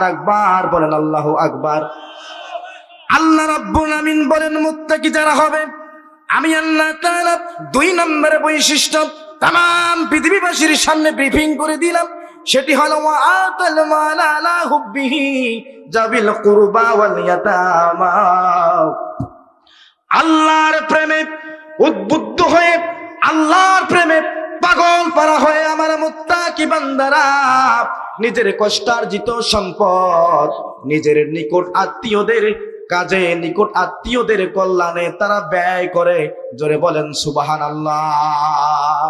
আর একবার বলেন আল্লাহ আকবার। আল্লাহ রাব্বুল আমিন বলেন, মুত্তাকি যারা হবে, আমি আল্লাহ তাআলা দুই নম্বরে বৈশিষ্ট্য তাম পৃথিবীবাসীর সামনে ব্রিফিং করে দিলাম। সেটি হলো আতাল মালা আলা হুব্বিহি জাবিল কুরবা ওয়াল ইয়াতামা। আল্লাহর প্রেমে উদ্বুদ্ধ হয়ে, আল্লাহর প্রেমে পাগল পারা হয়ে আমার মুত্তাকি বান্দারা নিজের কষ্টার্জিত সম্পদ, নিজের নিকট আত্মীয়দের কাজে, নিকট আত্মীয়দের কল্যাণে তারা ব্যয় করে। জোরে বলেন সুবাহান আল্লাহ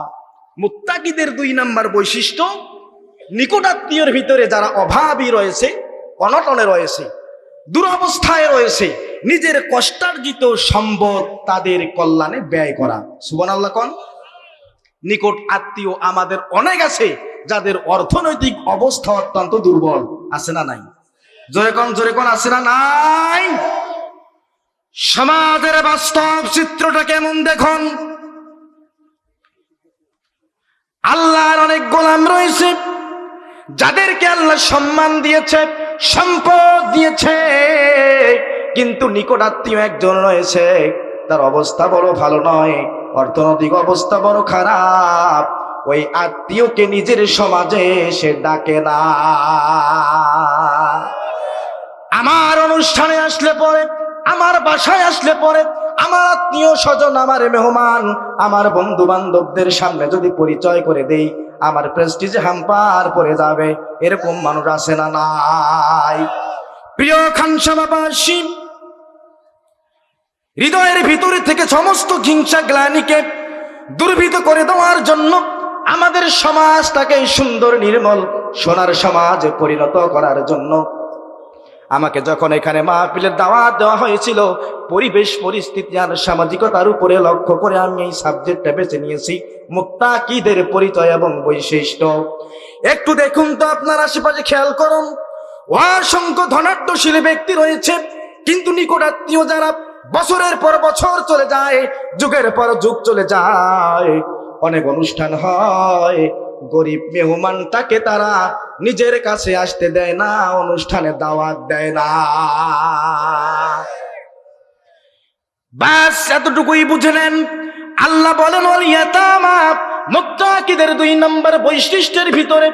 মুত্তাকিদের দুই নাম্বার বৈশিষ্ট্য, নিকট আত্মীয়র ভিতরে যারা অভাবী রয়েছে, অনটনে রয়েছে, দুরবস্থায় রয়েছে, নিজের কষ্টার্জিত সম্পদ তাদের কল্যাণে ব্যয় করা। সুবান আল্লাহ কন, নিকট আত্মীয় আমাদের অনেক আছে যাদের অর্থনৈতিক অবস্থা অত্যন্ত দুর্বল, আছে না নাই? জোরে কন জোরে কন, আছে না নাই? সমাজের বাস্তব চিত্রটা কেমন দেখুন? আল্লাহর অনেক গোলাম রয়েছে, যাদেরকে আল্লাহ সম্মান দিয়েছে, সম্পদ দিয়েছে, কিন্তু নিকট আত্মীয় একজন রয়েছে। তার অবস্থা বড় ভালো নয়, অর্থনৈতিক অবস্থা বড় খারাপ। ওই আত্মীয়কে নিজের সমাজে সে ডাকে না। আমার অনুষ্ঠানে আসলে পরে, আমার বাসায় আসলে পরে, আমার আত্মীয় স্বজন, আমার মেহমান, আমার বন্ধু বান্ধবদের সামনে যদি পরিচয় করে দেই, আমার প্রেস্টিজ হাম্পার পড়ে যাবে, এরকম মানুষ আছে না নাই। প্রিয় খানসামাবাসী, হৃদয়ের ভিতরে থেকে সমস্ত হিংসা, গ্লানিকে দুর্বৃত করে দেওয়ার জন্য আমাদের সমাজটাকে সুন্দর, নির্মল, সোনার সমাজে পরিণত করার জন্য আমাকে যখন এখানে মাহফিলের দাওয়াত দেওয়া হয়েছিল, পরিবেশ, পরিস্থিতি আর সামাজিকতার উপরে লক্ষ্য করে আমি এই সাবজেক্টটা বেছে নিয়েছি, মুক্তাকিদের পরিচয় এবং বৈশিষ্ট্য। একটু দেখুন তো আপনার আশেপাশে খেয়াল করুন, অসংখ্য ধনাঢ্যশীল ব্যক্তি রয়েছে, কিন্তু নিকট আত্মীয় যারা বছরের পর বছর চলে যায়, যুগের পর যুগ চলে যায়। অনেক অনুষ্ঠান হয়। গরিব মেহমানটাকে তারা নিজের কাছে আসতে দেয় না, অনুষ্ঠানে দাওয়াত দেয় না। বাস, এতটুকুই বুঝে নেন আল্লাহ বলেন মুক্তাকিদের দুই নম্বর বৈশিষ্ট্যের ভিতরে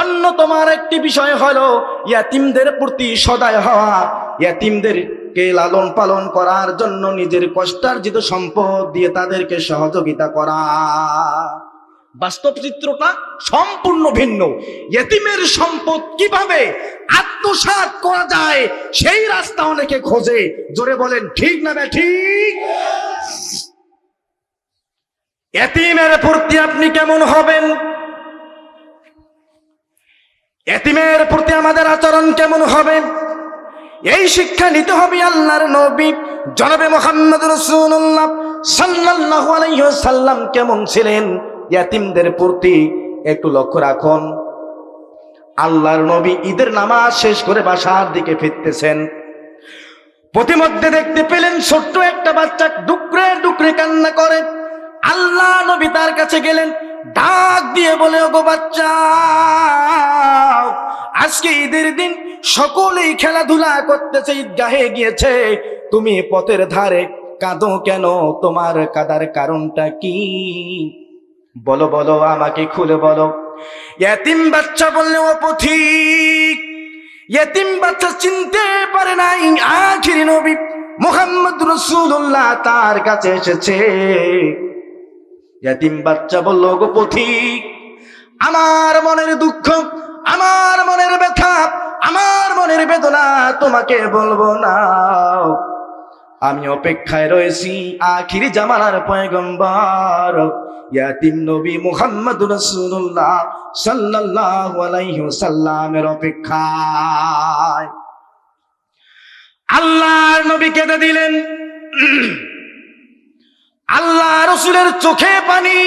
অন্যতম একটি বিষয় হলো, ইয়াতিমদের প্রতি সদায় হওয়া। ইয়াতিমদেরকে লালন পালন করার জন্য নিজের কষ্টার্জিত সম্পদ দিয়ে তাদেরকে সহযোগিতা করা। বাস্তব চিত্রটা সম্পূর্ণ ভিন্ন। ইয়েতিমের সম্পদ কীভাবে আত্মসাৎ করা যায় সেই রাস্তা অনেকে খোঁজে। জোরে বলেন, ঠিক না বে ঠিক? এতিমের প্রতি আপনি কেমন হবেন? এতিমের প্রতি আমাদের আচরণ কেমন হবে? এই শিক্ষা নিতে হবে আল্লাহর নবী। জনাবে মোহাম্মদ রসুল্লাহ আলাইহি সাল্লাম কেমন ছিলেন? ইয়াতিমদের প্রতি একটু লক্ষ্য রাখুন। আল্লাহর নবী ঈদের নামাজ শেষ করে বাসার দিকে ফিরতেছেন। প্রতিমধ্যে দেখতে পেলেন ছোট্ট একটা বাচ্চা ডুকরে ডুকরে কান্না করে। আল্লাহ নবী তার কাছে গেলেন, ডাক দিয়ে বলে, ওগো বাচ্চা, আজকে ঈদের দিন সকলেই খেলাধুলা করতেছে, ঈদগাহে গিয়েছে। তুমি পথের ধারে কাঁদো কেন? তোমার কাদার কারণটা কি? বলো বলো, আমাকে খুলে বলো। এতিম বাচ্চা বললে, ও পথিক এতিম বাচ্চা চিনতে পারে নাই। আখিরি নবী মোহাম্মদ রসুল্লাহ তার কাছে এসেছে। এতিম বাচ্চা বলল গো পথিক, আমার মনের দুঃখ, আমার মনের ব্যথা আমার মনের বেদনা তোমাকে বলব না। আমি অপেক্ষায় রয়েছি আখিরি জামানার পয়গম্বর। ইয়াতিম নবী মুহাম্মদ রাসূলুল্লাহ সাল্লাল্লাহু আলাইহি ওয়াসাল্লামের অপেক্ষায়। আল্লাহর নবী কেঁদে দিলেন। আল্লাহ রসুলের চোখে পানি,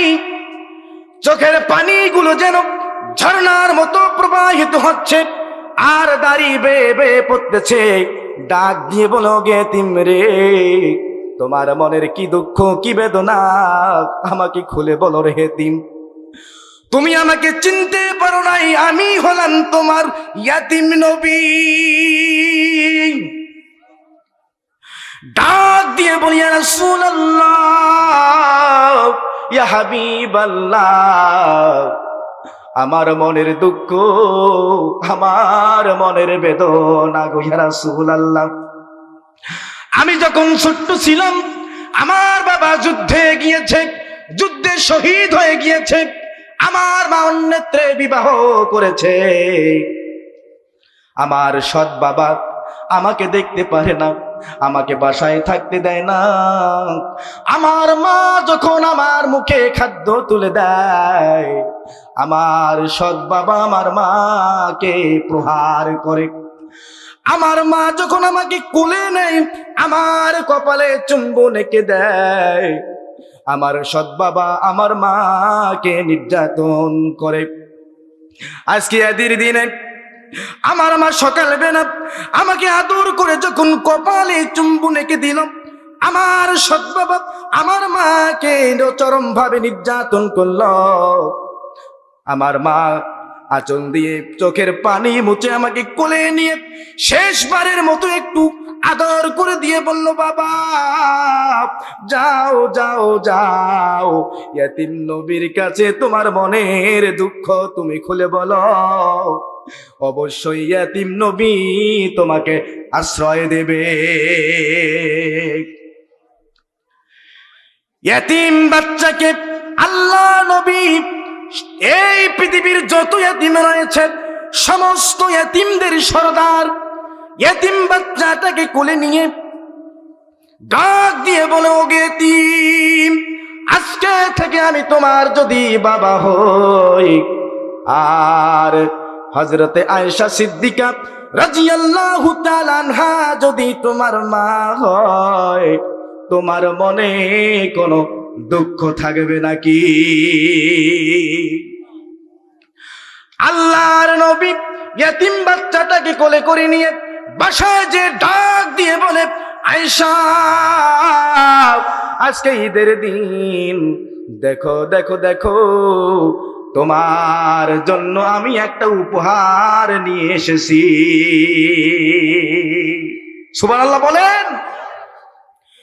চোখের পানিগুলো যেন ঝর্ণার মতো প্রবাহিত হচ্ছে। আর দাড়ি বেয়ে বেয়ে পড়তেছে। ডাক দিয়ে বলো গে তিমরে তোমার মনের কি দুঃখ, কি বেদনা? আমাকে খুলে বলো রে হেতিম তুমি আমাকে চিনতে পারো নাই, আমি হলাম তোমার ইয়াতিম নবী। ডাক দিয়ে বলি রাসূলুল্লাহ, ইয়া হাবিবাল্লাহ আমার মনের দুঃখ, আমার মনের বেদনা গো ইয়া রাসূলুল্লাহ। আমি যখন ছোট্ট ছিলাম, আমার বাবা যুদ্ধে গিয়েছে, যুদ্ধে শহীদ হয়ে গিয়েছে, আমার মা অন্যত্রে বিবাহ করেছে। আমার সৎ বাবা আমাকে দেখতে পারে না, আমাকে বাসায় থাকতে দেয় না। আমার মা যখন আমার মুখে খাদ্য তুলে দেয় আমার সৎ বাবা আমার মাকে প্রহার করে। আমার মা যখন আমাকে কোলে নেয়, আমার কপালে চুম্বন এঁকে দেয়। আমার সৎ বাবা আমার মাকে নির্যাতন করে। আজকে এদের দিনে আমার মা সকাল বেলা আমাকে আদর করে যখন কপালে চুম্বন এঁকে দিল, আমার সৎ বাবা আমার মাকে চরম ভাবে নির্যাতন করল। আমার মা আচল দিয়ে চোখের পানি মুছে আমাকে কোলে নিয়ে শেষবারের মতো একটু আদর করে দিয়ে বলল, বাবা, যাও যাও যাও। ইয়াতিম নবীর কাছে তোমার মনের দুঃখ তুমি খুলে বলো। অবশ্যই ইয়াতিম নবী তোমাকে আশ্রয় দেবে। ইয়াতিম বাচ্চাকে আল্লাহ নবী এই পৃথিবীর যত ইয়াতিম রয়েছে, সমস্ত ইয়াতিমদের সরদার। ইয়াতিম বাচ্চাটাকে কোলে নিয়ে ডাক দিয়ে বলে, ওগে তিম আজকে থেকে আমি তোমার যদি বাবা হই। আর হজরতে আয়েশা সিদ্দিকা রাজিয়াল্লাহু তাআলা যদি তোমার মা হয়, তোমার মনে কোনো দুঃখ থাকবে নাকি? আল্লাহর নবী ইয়াতিম বাচ্চাটাকে কোলে করে নিয়ে বাসায় যে ডাক দিয়ে বলে আয়সা আজকে ঈদের দিন। দেখো দেখো দেখো, তোমার জন্য আমি একটা উপহার নিয়ে এসেছি। সুবহানাল্লাহ বলেন।